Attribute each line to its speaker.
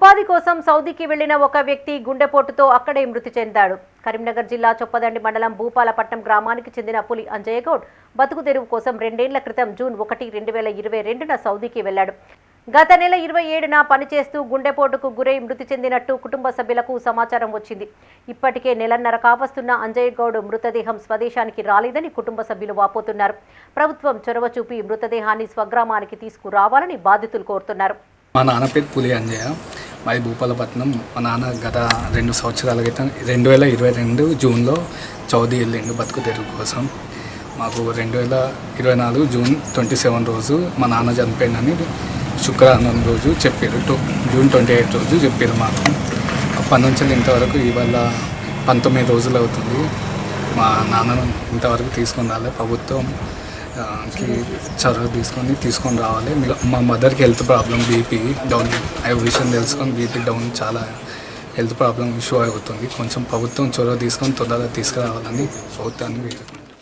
Speaker 1: ఉపాధి కోసం సౌదీకి వెళ్ళిన ఒక వ్యక్తి గుండెపోటుతో అక్కడే మృతి చెందాడు. కరీంనగర్ జిల్లా చొప్పదండి మండలం భూపాలపట్నం గ్రామానికి చెందిన పులి అంజయ్యగౌడ్ బతుకు తెరువు కోసం రెండేళ్ళ క్రితం జూన్ ఒకటి రెండు వేల ఇరవై రెండున సౌదీకి వెళ్ళాడు గత నెల ఇరవై ఏడున పనిచేస్తూ గుండెపోటుకు గురై మృతి చెందినట్టు కుటుంబ సభ్యులకు సమాచారం వచ్చింది. ఇప్పటికే నెలన్నర కావస్తున్న అంజయ్ గౌడ్ మృతదేహం స్వదేశానికి రాలేదని కుటుంబ సభ్యులు వాపోతున్నారు. ప్రభుత్వం చొరవ చూపి మృతదేహాన్ని స్వగ్రామానికి తీసుకురావాలని బాధితులు కోరుతున్నారు.
Speaker 2: మా నాన్న పేరు పులి అంజయ్య. మాది భూపాలపట్నం. మా నాన్న గత రెండు సంవత్సరాల క్రితం రెండు వేల ఇరవై రెండు జూన్లో చౌదీ వెళ్ళిండు బతుకు తెరుగు కోసం మాకు రెండు వేల ఇరవై నాలుగు జూన్ ట్వంటీ సెవెన్ రోజు మా నాన్న చనిపోయిందని శుక్రవారం రోజు చెప్పారు టూ జూన్ ట్వంటీ ఎయిత్ రోజు చెప్పారు మాకు. అప్పటి నుంచి ఇంతవరకు ఇవాళ పంతొమ్మిది రోజులు అవుతుంది. మా నాన్నను ఇంతవరకు తీసుకుని రాలే. ప్రభుత్వం చొరవ తీసుకొని తీసుకొని రావాలి. మా మదర్కి హెల్త్ ప్రాబ్లం బీపీ డౌన్ ఆ విషయం తెలుసుకొని బీపీ డౌన్ చాలా హెల్త్ ప్రాబ్లం ఇష్యూ అవుతుంది. కొంచెం ప్రభుత్వం చొరవ తీసుకొని తొందరగా తీసుకురావాలని ప్రభుత్వాన్ని